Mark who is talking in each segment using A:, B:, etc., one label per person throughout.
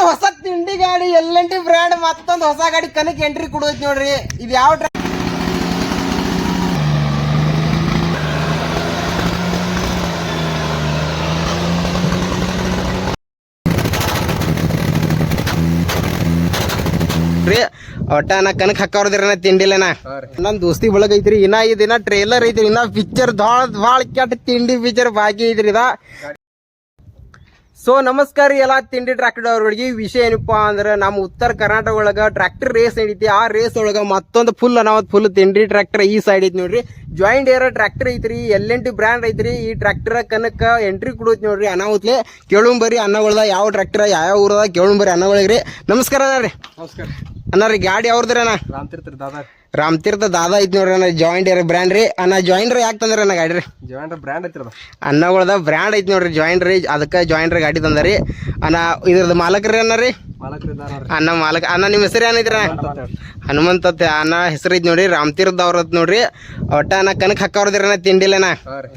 A: ಮತ್ತೊಂದು ಹೊಸ ತಿಂಡಿ ಗಾಡಿ ಎಲ್ ಎನ್ ಟಿ ಬ್ರ್ಯಾಂಡ್ ಮತ್ತೊಂದು ಹೊಸ ಗಾಡಿ ಕನಕ್ ಎಂಟ್ರಿ ಕೊಡೋದ್ ನೋಡ್ರಿ. ಇದು ಯಾವ ಟ್ರ್ಯಾಕ್ ರೀ ಒಟ್ಟ ನಾ ಕನಕ್ ಹಾಕೋರ್ದಿರ ತಿಂಡಿಲ್ಲನ ನನ್ ದೋಸ್ತಿ ಬಳಗ ಐತ್ರಿ ಇನ್ನ ಇದಿನ ಟ್ರೇಲರ್ ಐತ್ರಿ ಇನ್ನ ಪಿಕ್ಚರ್ ಭಾಳ ಭಾಳ ಕೆಟ್ಟ ತಿಂಡಿ ಪಿಕ್ಚರ್ ಬಾಕಿ ಐತ್ರಿ ಇದ. ಸೊ ನಮಸ್ಕಾರ ರೀ ಎಲ್ಲ ತಿಂಡಿ ಟ್ರ್ಯಾಕ್ಟರ್ ಅವ್ರಿಗೆ ವಿಷಯ ಏನಪ್ಪಾ ಅಂದ್ರೆ ನಮ್ಮ ಉತ್ತರ ಕರ್ನಾಟಕ ಒಳಗ ಟ್ರ್ಯಾಕ್ಟರ್ ರೇಸ್ ನಡೀತಿ. ಆ ರೇಸ್ ಒಳಗ ಮತ್ತೊಂದು ಫುಲ್ ಅನಾವತ್ ಫುಲ್ ತಿಂಡಿ ಟ್ರ್ಯಾಕ್ಟರ್ ಈ ಸೈಡ್ ಐತಿ ನೋಡ್ರಿ. ಜಾಯಿಂಟ್ ಏರೋ ಟ್ರ್ಯಾಕ್ಟರ್ ಐತ್ರಿ ಎಲ್ ಎನ್ ಟಿ ಬ್ರ್ಯಾಂಡ್ ಐತ್ರಿ. ಈ ಟ್ರ್ಯಾಕ್ಟರ್ ಕನಕ ಎಂಟ್ರಿ ಕೊಡೋತ್ ನೋಡ್ರಿ ಅನಾವತ್ಲೆ ಕೇಳುಂಬರಿ ಅನ್ನಗಳದ ಯಾವ ಟ್ರ್ಯಾಕ್ಟರ್ ಯಾವ ಊರದ ಕೇಳುಂಬರಿ ಅನ್ನಗಳಿಗ್ರಿ. ನಮಸ್ಕಾರ ಅಣ್ಣ ರೀ
B: ನಮಸ್ಕಾರ.
A: ಅಣ್ಣ ರೀ ಗಾಡಿ ಅವ್ರದ್ರಿ ಅಣ್ಣ
B: ರಾಮತೀರ್ಥ ದಾದಾ.
A: ರಾಮತೀರ್ಥ ದಾದಾ ಐತಿ ನೋಡ್ರಿ ಅಣ್ಣ ಜಾಯಿಂಟ್ ಇರೋ ಬ್ರ್ಯಾಂಡ್ ರೀ. ಅಣ್ಣ ಜಾಯಿಂಟ್ ಯಾಕೆ ತಂದ್ರೆ ಅಣ್ಣ ಗಾಡಿ ರೀ?
B: ಜಾಯಿಂಟ್ ಬ್ರ್ಯಾಂಡ್ ಐತಿ
A: ಅನ್ನಗಳದ ಬ್ರ್ಯಾಂಡ್ ಐತಿ ನೋಡ್ರಿ ಜಾಯಿಂಟ್ ರೀ. ಅದಕ್ಕೆ ಜಾಯಿಂಟ್ ಗಾಡಿ ತಂದರಿ. ಅಣ್ಣ ಇದ್ರದ್ದು ಮಾಲಕ್ರಿ ಅಣ್ಣ ರೀ? ಅಣ್ಣ ಮಾಲಕ ಅಣ್ಣ ನಿಮ್ಮ ಹೆಸರು ಏನೈತ್ರಿ ಹನುಮಂತ ಅಂತ ಅಣ್ಣ ಹೆಸರು ಐತಿ ನೋಡ್ರಿ ರಾಮತೀರ್ಥ ಅವ್ರ ನೋಡ್ರಿ. ಒಟ್ಟ ಅಣ್ಣ ಕನಕ್ ಹಾಕೋರ್ದಿರ ಅಣ್ಣ
B: ರೀ.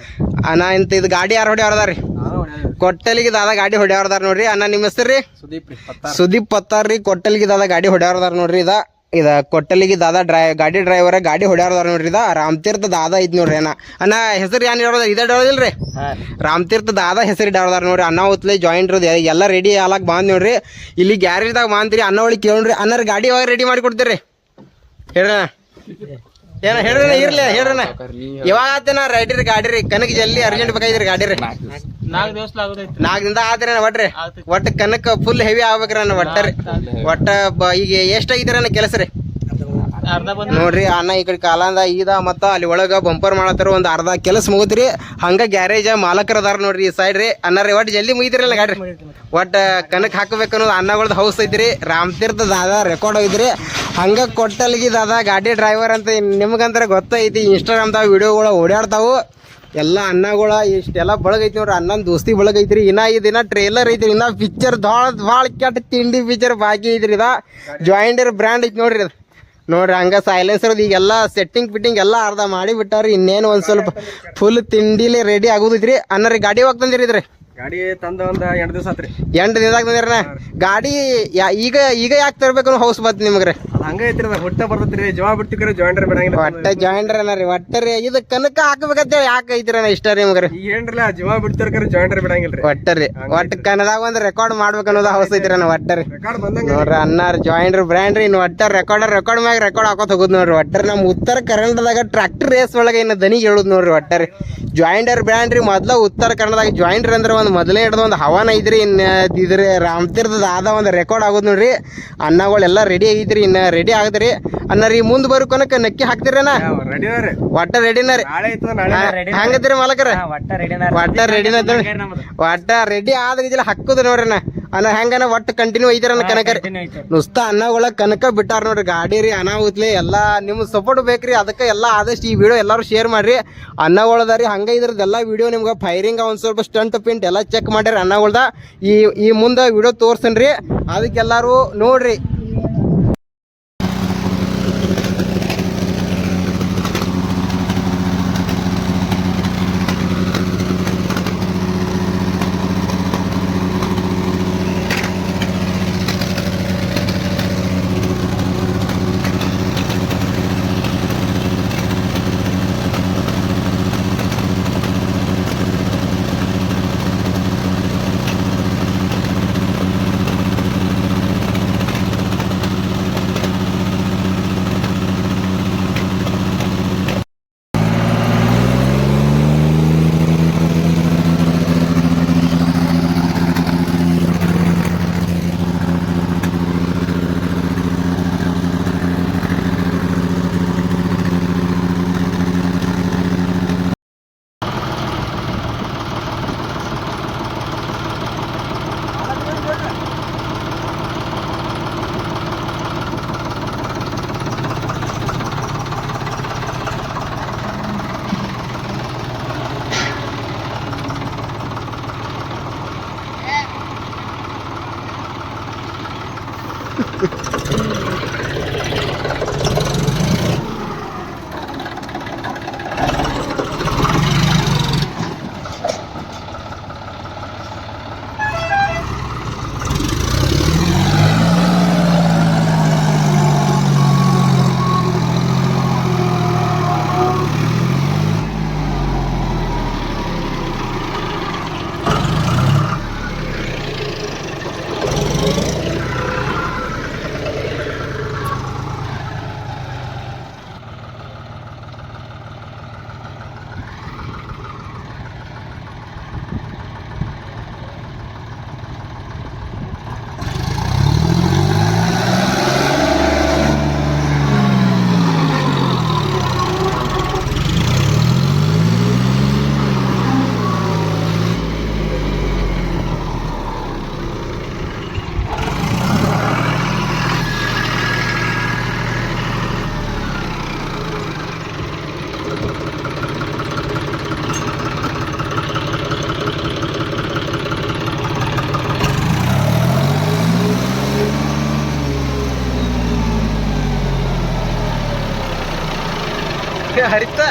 A: ಅಣ್ಣ ಇಂತ ಇದು ಗಾಡಿ ಯಾರು ಹೊಡ್ಯಾವ್ರದಾರ ರೀ?
B: ನಾನು ಹೊಡ್ಯಾವ್ರಿ.
A: ಕೊಟ್ಟಲಿಗೆ ದಾದ ಗಾಡಿ ಹೊಡ್ಯಾವ್ರದಾರ ನೋಡ್ರಿ. ಅಣ್ಣ ನಿಮ್ಮ ಹೆಸರು ರೀ?
B: ಸುದೀಪ್ ರೀ
A: ಸುದೀಪ್ ಪತ್ತಾರ್ರಿ ಕೊಟ್ಟಲಿಗೆ ದಾದ ಗಾಡಿ ಹೊಡ್ಯಾವ್ರದಾರ ನೋಡ್ರಿ ಇದ. ಇದ ಕೊಟ್ಟಲಿಗೆ ದಾದಾ ಡ್ರೈ ಗಾಡಿ ಡ್ರೈವರ್ ಗಾಡಿ ಹೊಡ್ಯಾರ ನೋಡ್ರಿ ಇದ. ರಾಮತೀರ್ಥ ದಾದಾ ಐತಿ ನೋಡ್ರಿ ಅಣ್ಣ ಅಣ್ಣ ಹೆಸರು ಏನ್ ಹೇಳೋದ? ಇದ ಹೇಳೋದಿಲ್ರಿ? ರಾಮತೀರ್ಥ ದಾದ ಹೆಸರು ಇಡಾವ್ದಾರ ನೋಡ್ರಿ. ಅಣ್ಣ ಹೊತ್ಲೆ ಜಾಯಿಂಟ್ ಇರೋದು. ಎಲ್ಲ ರೆಡಿ ಆಲಾಕ್ ಬಂದ್ ನೋಡ್ರಿ. ಇಲ್ಲಿ ಗ್ಯಾರೇಜ್ದಾಗ ಮಾಂತೀರಿ ಅನ್ನ ಒಳಗೆ ಕೇಳ್ರಿ. ಅನ್ನಾರ ಗಾಡಿ ಒಳಗೆ ರೆಡಿ ಮಾಡಿ ಕೊಡ್ತೀರಿ? ಹೇಳ್ರಣ ಏನ ಹೇಳ್ರಣ ಇರ್ಲಿ ಹೇಳ್ರಣ ಇವಾಗ ಆತನ? ರೆಡಿ ರೀ ಗಾಡಿ ರೀ ಕನಕ್ ಜಲ್ದಿ ಅರ್ಜೆಂಟ್ ಬೇಕಾಗಿದ್ರಿ ಗಾಡಿ ರೀ
C: ನಾಲ್ಕು ದಿವಸ ಆಗೋದೈತಿ
A: ಆದ್ರಿ ಒಟ್ರಿ. ಒಟ್ಟ ಕನಕ್ ಫುಲ್ ಹೆವಿ ಆಗ್ಬೇಕ್ರಿ ಅನ್ನ ಒಟ್ಟ ರೀ. ಒಟ್ಟ ಬ- ಈಗ ಎಷ್ಟ ಅನ್ನ ಕೆಲಸ ರೀ?
C: ಅರ್ಧ ಬಂದ್.
A: ನೋಡ್ರಿ ಅಣ್ಣ ಈ ಕಡೆ ಕಾಲಂದ ಈದ ಮತ್ತ ಅಲ್ಲಿ ಒಳಗ ಬಂಪರ್ ಮಾಡತ್ತಾರ ಒಂದ್ ಅರ್ಧ ಕೆಲಸ ಮುಗಿದ್ರಿ ಹಂಗ ಗ್ಯಾರೇಜ್ ಮಾಲಕರ ಅದಾರ ನೋಡ್ರಿ ಈ ಸೈಡ್ ರೀ. ಅಣ್ಣ ರೀ ಒಟ್ಟು ಜಲ್ದಿ ಮುಗಿದ್ರಲ್ಲ ಗಾಡ್ರಿ. ಒಟ್ಟ ಕನಕ್ ಹಾಕಬೇಕು ಅನ್ನೋದು ಅನ್ನಗಳ್ದ ಹೌಸ್ ಐತ್ರಿ. ರಾಮತೀರ್ಥ ದಾದಾ ರೆಕಾರ್ಡ್ ಹೋಗಿದ್ರಿ ಹಂಗ ಕೊಟ್ಟಲ್ಗಿ ದಾದಾ ಗಾಡಿ ಡ್ರೈವರ್ ಅಂತ ನಿಮ್ಗಂತ್ರ ಗೊತ್ತೈತಿ ಇನ್ಸ್ಟಾಗ್ರಾಮ್ದಾಗ ವಿಡಿಯೋಗಳು ಓಡಾಡ್ತಾವು ಎಲ್ಲ ಅಣ್ಣಗಳ ಇಷ್ಟೆಲ್ಲ ಬಳಗೈತಿ ನೋಡ್ರಿ. ಅಣ್ಣನ ದೋಸ್ತಿ ಬಳಗೈತ್ರಿ. ಇನ್ನ ಇದಿನ ಟ್ರೇಲರ್ ಐತ್ರಿ. ಇನ್ನ ಪಿಕ್ಚರ್ ಭಾಳ ಭಾಳ ಕೆಟ್ಟ ತಿಂಡಿ ಪಿಕ್ಚರ್ ಬಾಕಿ ಐತ್ರಿ ಇದ. ಜಾಯಿಂಡರ್ ಬ್ರ್ಯಾಂಡ್ ಐತಿ ನೋಡ್ರಿ ಅದು ನೋಡ್ರಿ, ಹಂಗ ಸೈಲೆನ್ಸರ್ ಈಗೆಲ್ಲ ಸೆಟ್ಟಿಂಗ್ ಫಿಟ್ಟಿಂಗ್ ಎಲ್ಲ ಅರ್ಧ ಮಾಡಿ ಬಿಟ್ಟಾರ ಇನ್ನೇನು ಒಂದ್ ಸ್ವಲ್ಪ ಫುಲ್ ತಿಂಡಿಲಿ ರೆಡಿ ಆಗುದೈತ್ರಿ. ಅನ್ನರಿ ಗಾಡಿ ಹೋಗ್ತಂದಿರಿದ್ರಿ
B: ಗಾಡಿ ತಂದ ಒಂದ್ ಎಂಟು ದಿವಸ ಆತ್ರಿ.
A: ಎಂಟು ದಿನದಾಗ ತಂದಿರನ ಗಾಡಿ ಯಾ- ಈಗ ಈಗ ಯಾಕೆ ತರ್ಬೇಕು ಹೌಸ್ ಬಂತ ನಿಮ್ಗ್ರಿ?
B: ಅದ್ ಹಂಗ ಐತ್ರಿ ಅದ ಹುಟ್ಟ ಬರ್ತೈತ್ರಿ ಜವಾ ಬಿಡ್ತಿಕ್ರಿ ಜವಾಂಡ್ರ ಬಿಡಂಗಿಲ್ಲ
A: ಒಟ್ಟ ಜಾಯಿಂಡ್ರ ರೀ ಒಟ್ಟ ರೀ. ಇದು ಕನಕ ಹಾಕ್ಬೇಕಂತೇಳಿ ಯಾಕೆ ಐತ್ರಿ ಇಷ್ಟ ರೀ ನಿಮ್ಗ್ರಿ?
B: ಈಗ ಏನ್ರಲ್ಲ ಜವಾ ಬಿಡ್ತಿರ್ಕರಿ ಜವಾಂಡ್ರ ಬಿಡಂಗಿಲ್ರಿ.
A: ಒಟ್ಟ ರೀ. ಒಟ್ಟ ಕನ್ನದಾಗ ಒಂದ್ ರೆಕಾರ್ಡ್ ಮಾಡ್ಬೇಕು ಅನ್ನೋದು ಹೌಸ್ ಐತ್ರಿ ನಾ ಒಟ್ಟ ರೀ.
B: ರೆಕಾರ್ಡ್ ಬಂದಂಗ
A: ನೋಡ್ರಿ ಅನ್ನಾರ ಜಾಯಿಂಡ್ರ್ ಬ್ರ್ಯಾಂಡ್ ಇನ್ನು ಒಟ್ಟ ರೆಕಾರ್ಡ್ ರೆಕಾರ್ಡ್ ಮ್ಯಾಗ ರೆಕಾರ್ಡ್ ಹಾಕೋತ ಹೋಗುದ್ ನೋಡ್ರಿ. ಒಟ್ಟರಿ ನಮ್ಮ ಉತ್ತರ ಕನ್ನಡದಾಗ ಟ್ರ್ಯಾಕ್ಟರ್ ರೇಸ್ ಒಳಗೆ ಇನ್ನು ದನಿಗೆ ಹೇಳುದು ನೋಡ್ರಿ ಒಟ್ಟರಿ ಜಾಯಿಂಡರ್ ಬ್ರ್ಯಾಂಡ್ರಿ ಮೊದ್ಲ ಉತ್ತರ ಕನ್ನಡದಾಗ ಜಾಯಿಂಡರ್ ಅಂದ್ರೆ ಒಂದು ಮೊದಲೇ ಹಿಡ್ದು ಒಂದು ಹವಾನ ಐತ್ರಿ ಇನ್ನು ಇದ್ರಿ ರಾಮತೀರ್ಥದ ಆದ ಒಂದು ರೆಕಾರ್ಡ್ ಆಗೋದು ನೋಡ್ರಿ. ಅನ್ನಗಳೆಲ್ಲ ರೆಡಿ ಆಗೈತ್ರಿ ಇನ್ನು ರೆಡಿ ಆಗದ್ರಿ. ಅನ್ನರಿ ಮುಂದೆ ಬರೋ ಕೊನಕ ನಕ್ಕಿ ಹಾಕ್ತಿರೇನ ಒಟ್ಟ ರೆಡಿನ ರೀ.
B: ನಾಳೆ ಐತದ ನಾಳೆ
A: ಹಂಗದ್ರಿ ಮಾಲಕರ?
C: ಒಟ್ಟ ರೆಡಿನ
A: ಒಟ್ಟ ರೆಡಿನ ಒಟ್ಟ ರೆಡಿ ಆದ ಹಾಕುದ್ರಿ ಹಾಕುದು ನೋಡ್ರಿ ಅನ್ನ ಹೆಂಗನ ಒಟ್ಟು ಕಂಟಿನ್ಯೂ ಐತಿರನ್ನ ಕನಕ ರೀ ನುಸ್ತ ಅನ್ನಗಳ ಕನಕ ಬಿಟ್ಟಾರ ನೋಡ್ರಿ ಗಾಡಿ ರೀ ಅನಾಹುತ್ಲಿ ಎಲ್ಲ ನಿಮ್ ಸಪೋರ್ಟ್ ಬೇಕ್ರಿ ಅದಕ್ಕೆ ಎಲ್ಲ ಆದಷ್ಟು ಈ ವಿಡಿಯೋ ಎಲ್ಲರೂ ಶೇರ್ ಮಾಡ್ರಿ. ಅನ್ನಗಳದ ರೀ ಹಂಗ ಇದ್ರದ್ದೆಲ್ಲ ವಿಡಿಯೋ ನಿಮ್ಗೆ ಫೈರಿಂಗ್ ಒಂದ್ ಸ್ವಲ್ಪ ಸ್ಟಂಟ್ ಪಿಂಟ್ ಎಲ್ಲ ಚೆಕ್ ಮಾಡ್ರಿ ಅನ್ನಗಳ್ದ ಈ ಈ ಮುಂದೆ ವಿಡಿಯೋ ತೋರ್ಸನ್ರಿ. ಅದಕ್ಕೆಲ್ಲಾರು ನೋಡ್ರಿ हरिता हरिता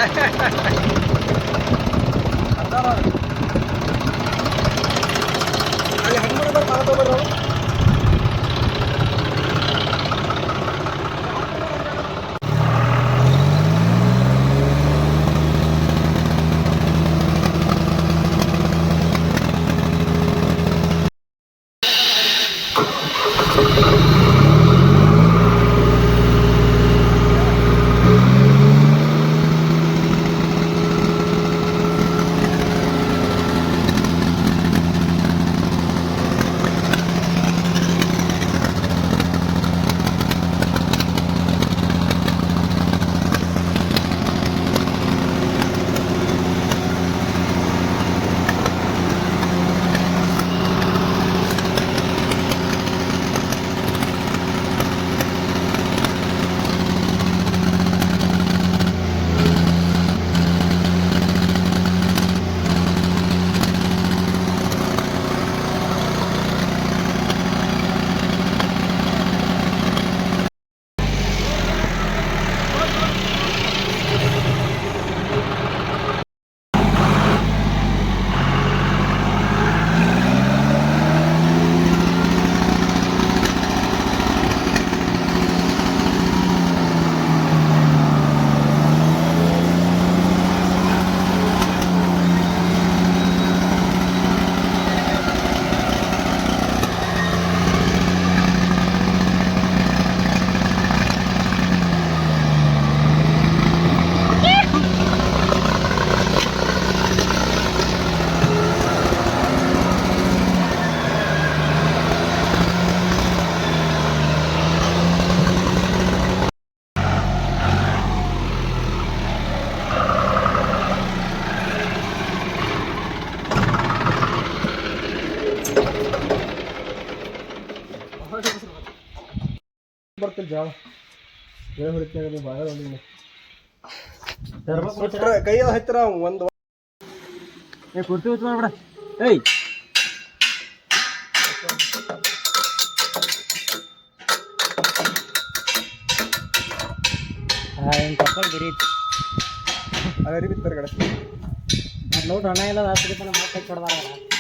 B: ಬರ್ತಿಲ್ಲ ಜಾವ ಏ ಹೊಡಿತೀನಿ ಭಾಳ ಹೊಡಿನಿ ಕೈ ಹತ್ತಿರ ಒಂದು.
C: ಏ ಕುರ್ತಿ ಉತ್ ಮಾಡ್ಬೇಡ. ಏಯ್. ಹಿಂಗೆ ಕಪ್ಪಲ್ ಬಿರಿ
B: ಅದೇ ಬಿತ್ತಾರೆ ಕಡೆ.
C: ನೋಡ್ರಿ ಹಣ ಇಲ್ಲ ರೂಪಾಯಿ ಮತ್ತೆ ಕೊಡ್ದಾರ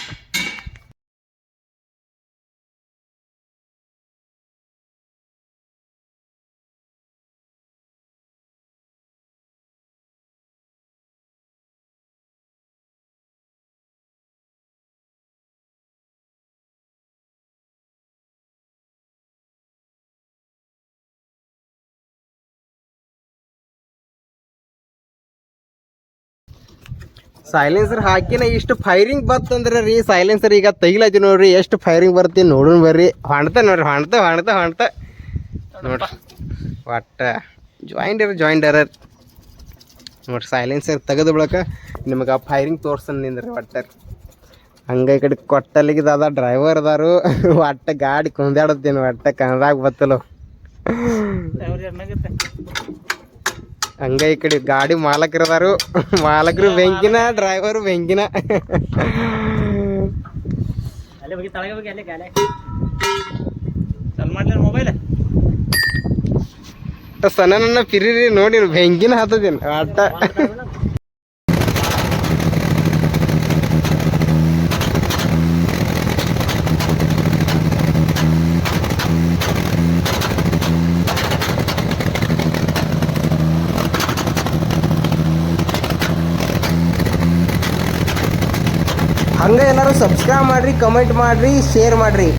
A: ಸೈಲೆನ್ಸರ್ ಹಾಕಿನ ಇಷ್ಟು ಫೈರಿಂಗ್ ಬತ್ತಂದ್ರೆ ರೀ ಸೈಲೆನ್ಸರ್ ಈಗ ತೆಗಿಲತ್ತಿ ನೋಡ್ರಿ, ಎಷ್ಟು ಫೈರಿಂಗ್ ಬರ್ತಿ ನೋಡೋಣ ಬರ್ರಿ. ಹೊಣ್ತ ನೋಡ್ರಿ ಹೊಣ್ತ ಹೊಣ್ತ ಹೊಣ್ತ ನೋಡ್ರಿ, ಒಟ್ಟ ಜಾಯಿಂಡರ್ ಇರ ನೋಡ್ರಿ ಸೈಲೆನ್ಸರ್ ತೆಗೆದು ಬಳಕ ನಿಮಗೆ ಫೈರಿಂಗ್ ತೋರ್ಸನ್ ನಿಂದ್ರಿ ಒಟ್ಟ. ಹಂಗೆ ಈ ಕಡೆ ಕೊಟ್ಟಲ್ಲಿಗೆ ಅದ ಡ್ರೈವರ್ ಅದಾರು. ಒಟ್ಟ ಗಾಡಿ ಕುಂದಾಡತ್ತೀನಿ ಒಟ್ಟ ಕನ್ನಡಾಗ ಬತ್ತಲು. ಹಂಗ ಈ ಕಡೆ ಗಾಡಿ ಮಾಲಕರದಾರು ಮಾಲಕರು ಬೆಂಕಿನ ಡ್ರೈವರು ಬೆಂಕಿನ. ಸಣ್ಣ ನನ್ನ ಪಿರಿರಿ ನೋಡಿ ಬೆಂಕಿನ ಹತ್ತದೇನು ಅಟ್ಟ ಹಂಗ ಎಲ್ಲರೂ ಸಬ್ಸ್ಕ್ರೈಬ್ ಮಾಡ್ರಿ ಕಮೆಂಟ್ ಮಾಡ್ರಿ ಶೇರ್ ಮಾಡ್ರಿ.